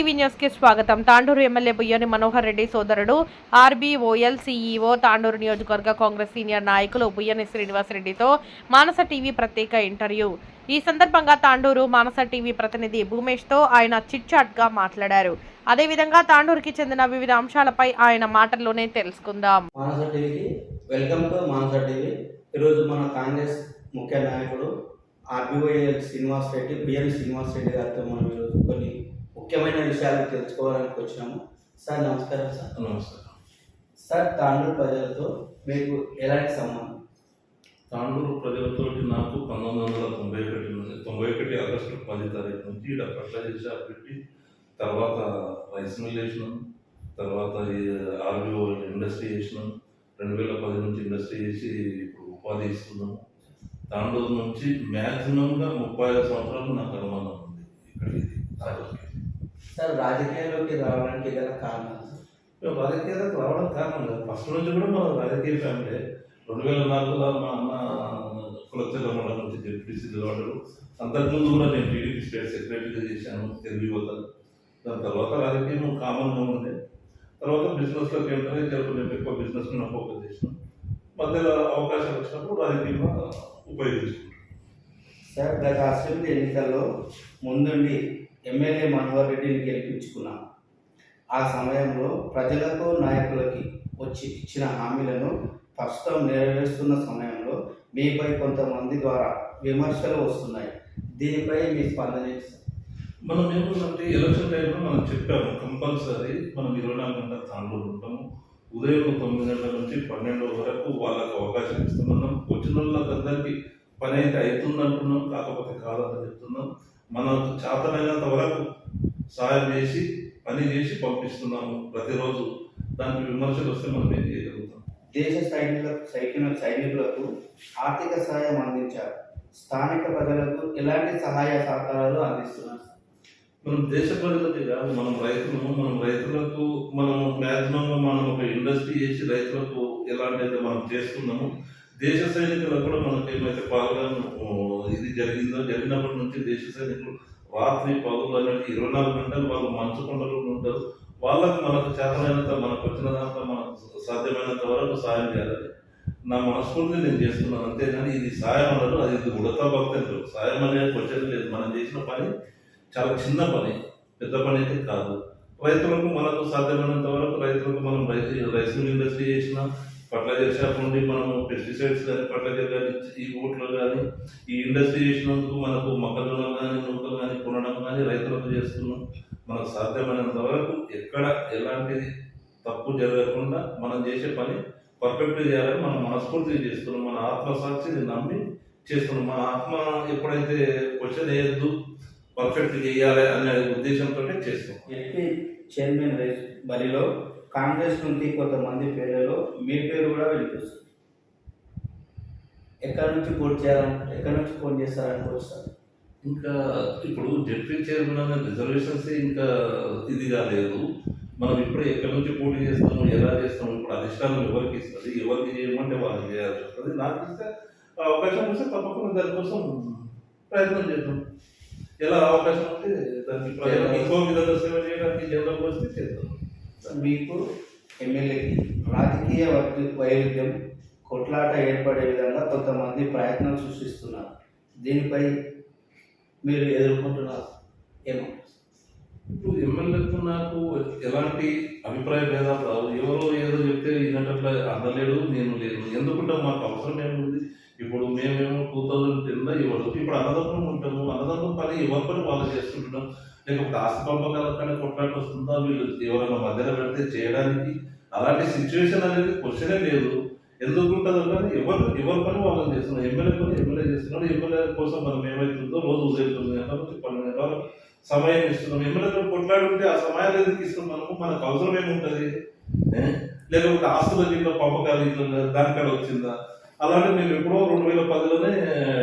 TV న్యూస్కి స్వాగతం. Tandur MLA Buyyani Manohar Reddy సోదరుడు ఆర్బీఓఎల్ సీఈఓ తాండూరు నియోజకవర్గ కాంగ్రెస్ సీనియర్ నాయకులు బుయ్యని శ్రీనివాస్ రెడ్డితో మానస టీవీ ప్రత్యేక ఇంటర్వ్యూ. ఈ సందర్భంగా తాండూరు మానస టీవీ ప్రతినిధి భూమేష్తో ఆయన చిట్చాట్గా మాట్లాడారు. అదేవిధంగా తాండూరుకి చెందిన వివిధ అంశాలపై ఆయన మాటల్లోనే తెలుసుకుందాం. మానస టీవీకి వెల్కమ్ టు మానస టీవీ. ఈరోజు మన కాంగ్రెస్ ముఖ్య నాయకుడు ఆర్బీఓఎల్ శ్రీనివాస్ రెడ్డి బిఎన్ శ్రీనివాస్ రెడ్డి గారితో మనం ఈరోజు కొన్ని ముఖ్యమైన విషయాలు తెలుసుకోవడానికి వచ్చినాము. సార్ నమస్కారం సార్. నమస్కారం. సార్ తాండూరు ప్రజలతో మీకు ఎలాంటి సంబంధం? తాండూరు ప్రజలతోటి నాకు పంతొమ్మిది వందల తొంభై ఒకటి నుంచి తొంభై ఒకటి ఆగస్టు పది తారీఖు నుంచి ఇక్కడ ఫర్టిలైజర్ షాప్ పెట్టి తర్వాత రైస్ మిల్ వేసినాం తర్వాత ఆర్బీఓ ఇండస్ట్రీ చేసినాం. రెండు వేల పది నుంచి ఇండస్ట్రీ చేసి ఇప్పుడు ఉపాధి ఇస్తున్నాము. తాండూరు నుంచి మ్యాక్సిమంగా ముప్పై ఐదు సంవత్సరాలు నాకు అనుమానం ఉంది ఇక్కడ. సార్ రాజకీయాల్లోకి రావడానికి గల కారణాలు సార్. మేము రాజకీయాలకు రావడం కారణం కాదు ఫస్ట్ నుంచి కూడా మన రాజకీయ ఫ్యామిలీ రెండు వేల నాలుగులో మా అన్న కులచెల్ల మండలం నుంచి జెడ్పీసీ వాడు అంతకుముందు కూడా నేను టీడీపీ స్టేట్ సెక్రటరీగా చేశాను తెలుగు యువత దాని తర్వాత రాజకీయం కామన్గా ఉండే. తర్వాత బిజినెస్లోకి చెప్పు నేను ఎక్కువ బిజినెస్ మీద ఫోకస్ చేసినాను మధ్యలో అవకాశం వచ్చినప్పుడు రాజకీయంగా ఉపయోగించుకుంటాను సార్ గత అసెంబ్లీ ఎన్నికల్లో ముందుండి ఎమ్మెల్యే మనోహర్ రెడ్డిని గెలిపించుకున్నాం. ఆ సమయంలో ప్రజలకు నాయకులకి వచ్చి ఇచ్చిన హామీలను ప్రస్తుతం నెరవేరుస్తున్న సమయంలో మీపై కొంతమంది ద్వారా విమర్శలు వస్తున్నాయి. దీనిపై మీ స్పందన మనం ఏముందంటే ఎలక్షన్ టైంలో మనం చెప్పాము కంపల్సరీ మనం ఇరవై నాలుగు గంటల తాండూరు ఉంటాము. ఉదయం తొమ్మిది గంటల నుంచి పన్నెండు వరకు వాళ్ళకు అవకాశం ఇస్తున్నాం. వచ్చిన వాళ్ళకి అందరికీ పని అయితే అవుతుంది అంటున్నాం కాకపోతే కాదని చెప్తున్నాం. మనకు చేతనైనంత వరకు సహాయం చేసి పని చేసి పంపిస్తున్నాము ప్రతిరోజు. దానికి విమర్శలు వస్తే మనం ఏం చేయగలుగుతాం? దేశ సైనికులకు సైకిన సైనికులకు ఆర్థిక సహాయం అందించారు స్థానిక ప్రజలకు ఎలాంటి సహాయ సహకారాలు అందిస్తున్నారు? మనం దేశ ప్రజలకి కాదు మనం రైతులము మనం రైతులకు మనం మ్యాక్సిమం మనం ఒక ఇండస్ట్రీ చేసి రైతులకు ఎలాంటి అయితే మనం చేస్తున్నాము దేశ సైనికులకు కూడా మనకి ఏమైతే బాగా ఇది జరిగిందో జరిగినప్పటి నుంచి దేశ సైనికులు రాత్రి పగులు అనేది ఇరవై నాలుగు గంటలు వాళ్ళు మంచు కొండలు ఉంటారు. వాళ్ళకు మనకు చేతనైనంత మనకు వచ్చిన దాంట్లో మనకు సాధ్యమైనంత వరకు సాయం చేయాలి. నా మనస్ఫూర్తి నేను చేస్తున్నాను అంతేగాని ఇది సాయం అన్నారు అది ఇది ఉడతా భక్తులు సాయం అనేది వచ్చేది లేదు. మనం చేసిన పని చాలా చిన్న పని పెద్ద పని అయితే కాదు. రైతులకు మనకు సాధ్యమైనంత వరకు రైతులకు మనం రైస్ రైస్ మిల్ ఇండస్ట్రీ చేసినా ఫర్టిలైజర్ షాప్ నుండి మనము పెస్టిసైడ్స్ కానీ ఫర్టిలైజర్ కానీ ఈ ఓట్లు కానీ ఈ ఇండస్ట్రీ చేసినందుకు మనకు మొక్కజొన్న కానీ నూకలు కానీ కొనడం కానీ రైతులకు చేస్తున్నాం. మనకు సాధ్యమైనంత వరకు ఎక్కడ ఎలాంటిది తప్పు జరగకుండా మనం చేసే పని పర్ఫెక్ట్గా చేయాలని మనం మనస్ఫూర్తిగా చేస్తున్నాం. మన ఆత్మసాక్షిని నమ్మి చేస్తున్నాం. మన ఆత్మ ఎప్పుడైతే క్వశ్చన్ వేయద్దు పర్ఫెక్ట్ చేయాలి అనే ఉద్దేశంతో చేస్తాం చైర్మన్ రేస్ బరిలో కాంగ్రెస్ నుండి కొంతమంది పేర్లలో మీ పేరు కూడా వినిపిస్తుంది. ఎక్కడి నుంచి పోటీ చేయాలనుకుంటే ఎక్కడి నుంచి ఫోన్ చేస్తారనుకోవచ్చు సార్ ఇంకా ఇప్పుడు జడ్పీ చైర్మన్ అనే రిజర్వేషన్స్ ఇంకా ఇది కాలేదు. మనం ఇప్పుడు ఎక్కడి నుంచి పోటీ చేస్తాము ఎలా చేస్తాము ఇప్పుడు అధిష్టానం ఎవరికి ఇస్తుంది ఎవరికి చేయమంటే వాళ్ళు చేయాల్సి వస్తుంది. నాకు ఇస్తే అవకాశం వస్తే తప్పకుండా దానికోసం ప్రయత్నం చేద్దాం. ఎలా అవకాశం ఉంటే దానికి ఇంకో విధంగా సేవ చేయడానికి వస్తే చేద్దాం. మీకు ఎమ్మెల్యేకి రాజకీయ వర్గ- వైరుధ్యం కొట్లాట ఏర్పడే విధంగా కొంతమంది ప్రయత్నం సృష్టిస్తున్నారు. దీనిపై మీరు ఎదుర్కొంటున్నారు. ఏమో. ఇప్పుడు ఎమ్మెల్యేకు నాకు ఎలాంటి అభిప్రాయ భేదాలు రావు. ఎవరో ఏదో చెప్తే ఈయనట్ల అందలేడు నేను లేను. ఎందుకంటే మాకు అవసరం ఏముంది? ఇప్పుడు మేమేమో టూ థౌజండ్ టెన్లో ఇవ్వడం. ఇప్పుడు అన్నదమ్ములు ఉంటాము. అన్నదమ్ములు పని ఎవరి పని వాళ్ళు చేసుకుంటున్నాం లేకపోతే ఆస్తి పంపకాల కానీ కొట్లాట వస్తుందా? వీళ్ళు ఎవరైనా మధ్యలో పెడితే చేయడానికి అలాంటి సిచ్యువేషన్ అనేది క్వశ్చనే లేదు. ఎందుకు ఉంటుందో కానీ ఎవరు ఎవరి పని వాళ్ళని చేస్తున్నాం ఎమ్మెల్యే పని ఎమ్మెల్యే చేస్తున్నాడు ఎమ్మెల్యే కోసం మనం ఏమైతుందో రోజు ఉదయం తొమ్మిది సమయం ఇస్తున్నాం. ఎమ్మెల్యేతో కొట్లాడుకుంటే ఆ సమయాలు ఎందుకు ఇస్తున్నాము మనకు అవసరం ఏముంటుంది? లేకపోతే ఆస్తుల దీంట్లో పంపకాలు ఇట్లా దానికాడ వచ్చిందా? అలాంటి మేము ఎప్పుడో రెండు వేల పదిలోనే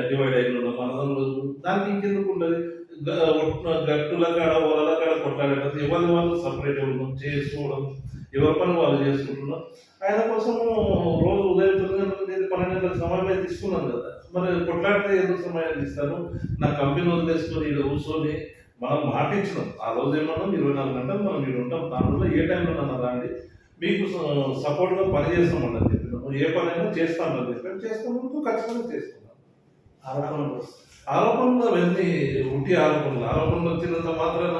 డివైడ్ అయినాం మనదంలో దానికి ఇంకెందుకు ఉంటుంది? గట్టుల కాడ వాళ్ళ కాడ కొట్లాడేటది ఎవరి వాళ్ళు సపరేట్ ఇవ్వడం చేసుకోవడం ఎవరి పని వాళ్ళు చేసుకుంటున్నాం ఆయన కోసం రోజు ఉదయం తొమ్మిది పన్నెండు గంటల సమయం తీసుకున్నాను కదా. మరి కొట్లాడితే ఎందుకు సమయాన్ని ఇస్తాను నా కంపెనీ వదిలేసుకొని ఇక్కడ కూర్చొని మనం మాట ఇచ్చినాం ఆ రోజు ఏమన్నాం? ఇరవై నాలుగు గంటలు మనం మీరు ఉంటాం. దానిలో ఏ టైంలో రండి? మీకు సపోర్ట్గా పని చేస్తామని చెప్పినాము ఏ పని అయినా చేస్తామని చెప్పాను చేస్తాము ఖచ్చితంగా చేస్తున్నాం. ఆరోపణలు. ఆరోపణలు అవన్నీ ఉట్టి ఆరోపణలు. ఆరోపణలు వచ్చినంత మాత్రాన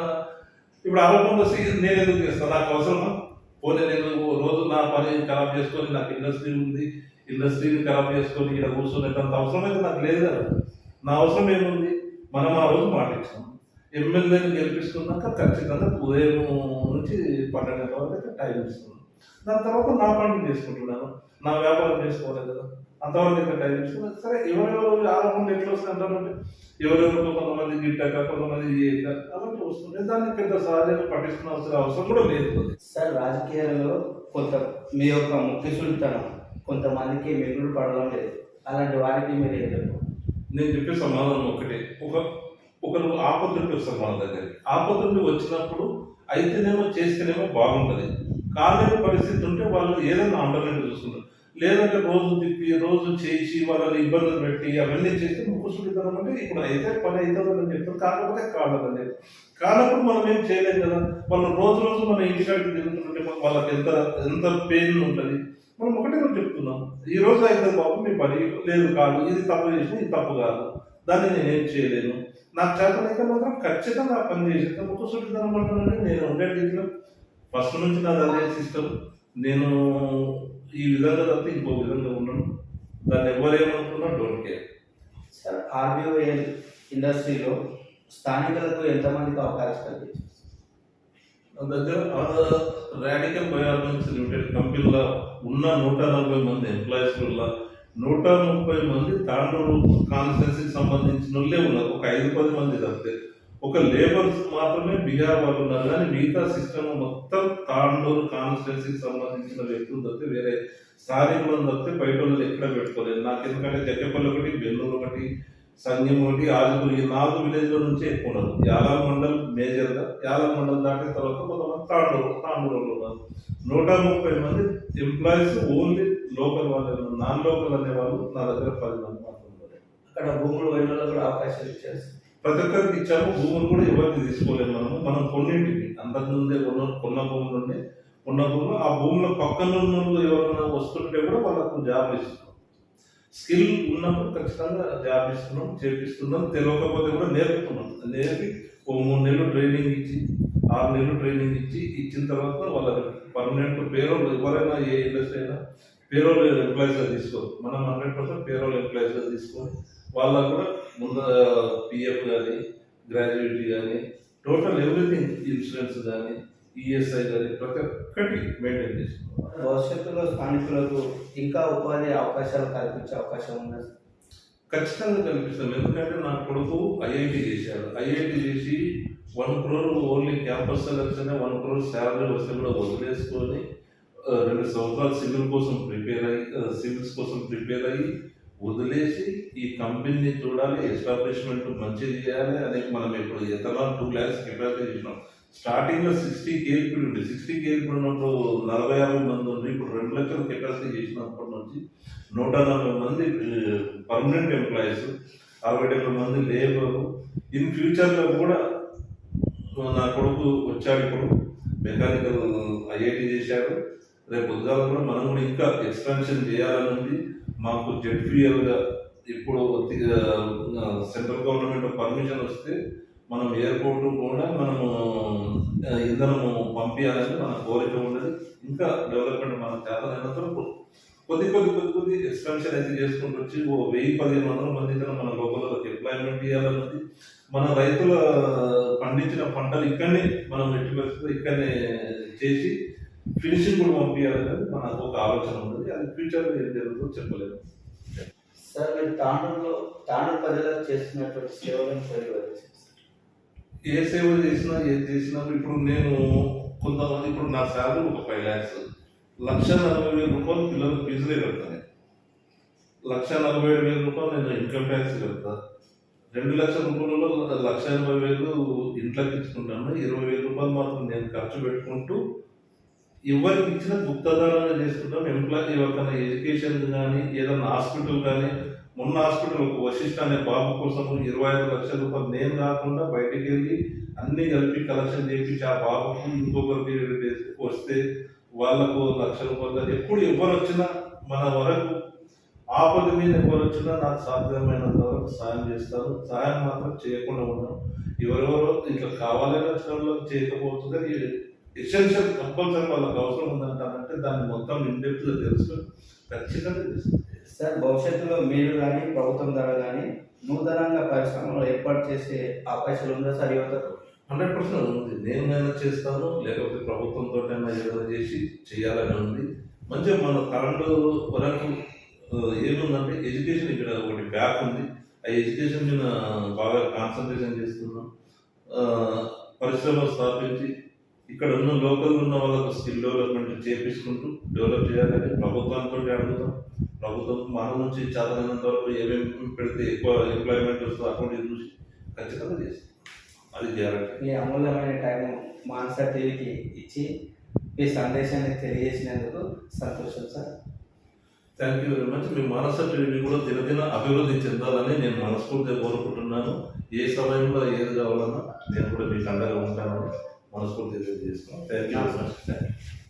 ఇప్పుడు ఆరోపణలు వచ్చి నేను ఎందుకు చేస్తాను? నాకు అవసరమా? పోనీ నేను రోజు నా పని ఖరాబ్ చేసుకొని నాకు ఇండస్ట్రీ ఉంది. ఇండస్ట్రీని ఖరాబ్ చేసుకొని ఇక్కడ కూర్చునేటంత అవసరం అయితే నాకు లేదు కదా. నా అవసరం ఏముంది? మనం ఆ రోజు మాటించాం ఎమ్మెల్యేని గెలిపిస్తున్నాక ఖచ్చితంగా ఉదయం నుంచి పన్నెండు గంటల వరకు టైం ఇస్తున్నాను దాని తర్వాత నా పనులు చేసుకుంటున్నాను. నా వ్యాపారం చేసుకోవాలి కదా. అంతవరకు ఇంకా టైం ఇస్తున్నాను సరే ఎవరెవరు ఆరోపణలు ఎట్లా వస్తాయి అంటారంటే ఎవరెవరికో కొంతమంది గిట్టాక కొంతమంది చేయక అలాంటి వస్తుంది. దాన్ని పెద్ద సహజంగా పట్టించుకోవాల్సిన అవసరం కూడా లేదు. సార్ రాజకీయాలలో కొంత మీ యొక్క ముఖ్యశుల్తనం కొంతమందికి మిగులు పడడం లేదు. అలాంటి వారికి మీరు ఏం నేను చెప్పే సమాధానం ఒకటే ఒక ఒకరు ఆపత్రుడికి వస్తారు మన దగ్గరికి. ఆపత్రుడి వచ్చినప్పుడు అయితేనేమో చేస్తేనేమో బాగుంటుంది. కాలేని పరిస్థితి ఉంటే వాళ్ళు ఏదైనా ఆల్టర్నేటివ్ చూసుకుంటారు లేదంటే రోజు తిప్పి రోజు చేసి వాళ్ళని ఇబ్బందులు పెట్టి అవన్నీ చేసి ముక్కుసుడితనం అంటే ఇప్పుడు అయితే పని అవుతుందని చెప్తారు. కాకపోతే కాదని కానప్పుడు మనం ఏం చేయలేం కదా? వాళ్ళు రోజు రోజు మన ఇంటికాడికి తిరుగుతుంటే వాళ్ళకి ఎంత ఎంత పెయిన్ ఉంటుంది? మనం ఒకటే రోజు చెప్తున్నాం. ఈ రోజు అయితే బాబు మీ పని లేదు కాదు. ఇది తప్పు చేసిన ఇది తప్పు కాదు. దాన్ని నేను ఏం చేయలేను? నాకు చేతనైతే మాత్రం ఖచ్చితంగా పని చేసేస్తాను ఒక సుడితనం అంటానంటే నేను ఉండే రీతిలో ఫస్ట్ నుంచి నాది అదే సిస్టమ్ నేను ఈ విధంగా తప్పి ఇంకో విధంగా ఉన్నాను దాన్ని ఎవరేమనుకున్నా డోంట్ కేర్ సార్ ఆర్బీఓఎల్ ఇండస్ట్రీలో స్థానికులకు ఎంతమందికి అవకాశం కల్పించారు? నా దగ్గర రాడికల్ బయోఆర్గానిక్స్ లిమిటెడ్ కంపెనీలో ఉన్న నూట నలభై మంది ఎంప్లాయీస్ వల్ల నూట ముప్పై మంది తాండూరు కాన్స్టిట్యున్సీకి సంబంధించిన వాళ్ళే ఉన్నారు. ఒక ఐదు పది మంది తప్పితే. ఒక లేబర్స్ మాత్రమే బీహార్ వాళ్ళు ఉన్నారు. కానీ మిగతా సిస్టమ్ మొత్తం తాండూరు కాన్స్టిట్యున్సీకి సంబంధించిన వ్యక్తులు తప్పితే వేరే స్థానికులను తప్పితే బయట వాళ్ళు ఎక్కడ పెట్టుకోలేదు. నాకు ఎందుకంటే జగ్గపల్లి ఒకటి బెల్లూరు ఒకటి సంఘం ఒకటి ఆజుపూర్ ఈ నాలుగు విలేజ్ల నుంచి ఎక్కువ ఉన్నారు. యాలాల్ మండల్ మేజర్గా యాలాల్ మండల్ దాటిన తర్వాత కొంతమంది తాండూరు తాండూరులో ఉన్నారు. నూట ముప్పై మంది ఎంప్లాయీస్ ఓన్లీ లోకల్ వాళ్ళు నాన్ లోకల్ అనే వాళ్ళు నా దగ్గర పది మంది మాత్రం ఉన్నారు. అక్కడ భూములు వెళ్ళిన కూడా అవకాశాలు ఇచ్చారు. ప్రతి ఒక్కరికి ఇచ్చాము భూములు కూడా ఎవరికి తీసుకోలేము మనము. మనం కొన్నింటికి అంతకుముందే కొన్న కొన్న భూములు ఉండే కొన్న భూములు ఆ భూముల పక్కన ఉన్న ఎవరైనా వస్తుంటే కూడా వాళ్ళకు జాబ్ ఇస్తున్నాం. స్కిల్ ఉన్నప్పుడు ఖచ్చితంగా జాబ్ ఇస్తున్నాం చేపిస్తున్నాం తెలియకపోతే కూడా నేర్పుతున్నాం. నేర్పి ఓ మూడు నెలలు ట్రైనింగ్ ఇచ్చి ఆరు నెలలు ట్రైనింగ్ ఇచ్చి ఇచ్చిన తర్వాత వాళ్ళకి పర్మనెంట్ పేరోల్ ఎవరైనా ఏ అయినా పేరోల్ ఎంప్లాయీస్గా తీసుకోరు. మనం హండ్రెడ్ పర్సెంట్ పేరోల్ ఎంప్లాయీస్గా తీసుకొని వాళ్ళకు కూడా ముందు పిఎఫ్ కానీ గ్రాడ్యుయేట్ కానీ టోటల్ ఎవ్రీథింగ్ ఇన్సూరెన్స్ కానీ ఈఎస్ఐ కానీ ప్రతి ఒక్కటి మెయింటైన్ చేసుకున్నాం భవిష్యత్తులో స్థానికులకు ఇంకా ఉపాధి అవకాశాలు కల్పించే అవకాశం ఉంది. ఖచ్చితంగా కల్పిస్తాం. ఎందుకంటే నా కొడుకు ఐఐటి చేశాడు. ఐఐటి చేసి one crore only campus selection one crore salary వస్తే కూడా వదిలేసుకొని రెండు సంవత్సరాలు సివిల్ కోసం ప్రిపేర్ అయ్యి సివిల్స్ కోసం ప్రిపేర్ అయ్యి వదిలేసి ఈ కంపెనీని చూడాలి ఎస్టాబ్లిష్మెంట్ మంచిది చేయాలి అనే మనం ఇప్పుడు ఎథనాల్ టూ ల్యాక్స్ కెపాసిటీ చేసినాం. స్టార్టింగ్లో సిక్స్టీ కేఎల్పీ ఉండే సిక్స్టీ కేఎల్పీ ఉన్నప్పుడు నలభై యాభై మంది ఉండి ఇప్పుడు రెండు లక్షల కెపాసిటీ చేసినప్పటి నుంచి నూట నలభై మంది పర్మనెంట్ ఎంప్లాయీస్ అరవై డెబ్బై మంది లేబర్ ఇన్ ఫ్యూచర్లో కూడా నా కొడుకు వచ్చాడు ఇప్పుడు. మెకానికల్ ఐఐటి చేశాడు. రేపు ఉద్యోగాలు కూడా మనం కూడా ఇంకా ఎక్స్పాన్షన్ చేయాలని ఉంది మాకు జెడ్పిఎల్గా ఇప్పుడు సెంట్రల్ గవర్నమెంట్ పర్మిషన్ వస్తే మనం ఎయిర్పోర్ట్ కూడా మనము ఇంధనము పంపించాలని మన కోరిక ఉండదు ఇంకా డెవలప్మెంట్ మన చేతనైనంత కొద్ది కొద్ది కొద్ది కొద్ది ఎక్స్పెన్షన్ అయితే చేసుకుంటూ వచ్చి ఓ వెయ్యి పదిహేను వందల మంది మన లోకల్కి ఎంప్లాయ్మెంట్ ఇవ్వాలన్నది. మన రైతుల పండించిన పంటలు ఇక్కడనే మనం ఎట్టి ఇక్కడనే చేసి ఫినిషింగ్ కూడా పంపించాలనేది మనకు ఒక ఆలోచన ఉంది అది ఫ్యూచర్లో ఏం జరుగుతుందో చెప్పలేదు సార్ మీరు తాండూరులో తాండూరు ప్రజలకు చేస్తున్నటువంటి సేవలను తెలియజేస్తారు ఏ సేవ చేసినా ఏది చేసినా ఇప్పుడు నేను కొంతమంది ఇప్పుడు నా శాలరీ ఒక ఫైవ్ ల్యాక్స్ లక్ష నలభై వేల రూపాయలు పిల్లలకు ఫీజులే కడతాను లక్ష నలభై ఏడు వేల రూపాయలు నేను ఇన్కమ్ ట్యాక్స్ కడతా. రెండు లక్షల రూపాయలలో లక్ష ఎనభై వేలు ఇంట్లోకి ఇచ్చుకుంటాను. ఇరవై వేల రూపాయలు మాత్రం నేను ఖర్చు పెట్టుకుంటూ ఎవరికి ఇచ్చిన గుప్తదానంగా చేసుకుంటాం. ఎంప్లాయీ ఎవరికైనా ఎడ్యుకేషన్ కానీ ఏదైనా హాస్పిటల్ కానీ మొన్న హాస్పిటల్ ఒక వశిష్ట అనే బాబు కోసం ఇరవై ఐదు లక్షల రూపాయలు నేను కాకుండా బయటికి వెళ్ళి అన్ని కలిపి కలెక్షన్ చేపించి ఆ బాబుకు ఇంకొకరికి వస్తే వాళ్ళకు లక్ష రూపాయలు ఎప్పుడు ఎవరు వచ్చినా మన వరకు ఆపద మీద ఎవరు వచ్చినా నాకు సాధ్యమైనంత వరకు సాయం చేస్తారు. సాయం మాత్రం చేయకుండా ఉన్నాం ఎవరెవరో ఇట్లా కావాలని వచ్చిన వాళ్ళకి చేయకపోవచ్చు కానీ ఎసెన్షియల్ కంపల్సరీ వాళ్ళకి అవసరం ఉందంటారంటే దాన్ని మొత్తం ఇండెప్త్గా తెలుసుకొని ఖచ్చితంగా సార్ భవిష్యత్తులో మీరు కానీ ప్రభుత్వం ద్వారా కానీ నూతనంగా పరిశ్రమలు ఏర్పాటు చేసే అవకాశాలు ఉందా సార్ యువతకు హండ్రెడ్ పర్సెంట్ ఉంది. నేనైనా చేస్తాను లేకపోతే ప్రభుత్వంతో ఏదైనా చేసి చేయాలని ఉంది. మంచిగా మన కరెంట్ వరకు ఏముందంటే ఎడ్యుకేషన్ ఇక్కడ ఒకటి బ్యాక్ ఉంది. ఆ ఎడ్యుకేషన్ మీద బాగా కాన్సన్ట్రేషన్ చేస్తున్నాం. ఆ, పరిశ్రమలు స్థాపించి ఇక్కడ ఉన్న లోకల్ ఉన్న వాళ్ళకు స్కిల్ డెవలప్మెంట్ చేపించుకుంటూ డెవలప్ చేయాలని ప్రభుత్వంతో అడుగుతాం. ప్రభుత్వం మన నుంచి చదవనంత వరకు ఏమేమి పెడితే ఎక్కువ ఎంప్లాయ్మెంట్ వస్తుందో అటువంటి చూసి ఖచ్చితంగా చేస్తాం. అది గ్యారంటీ మీ అమూల్యమైన టైం మానస టీవీకి ఇచ్చి మీ సందేశాన్ని తెలియజేసినందుకు సంతోషం sir. Thank you very much మీ మనసు టీవీ కూడా దినదిన అభివృద్ధి చెందాలని నేను మనస్ఫూర్తిగా కోరుకుంటున్నాను. ఏ సమయంలో ఏది కావాలన్నా నేను కూడా మీకు అండగా ఉంటానని మనస్ఫూర్తిగా తెలియజేస్తున్నాను థ్యాంక్ యూ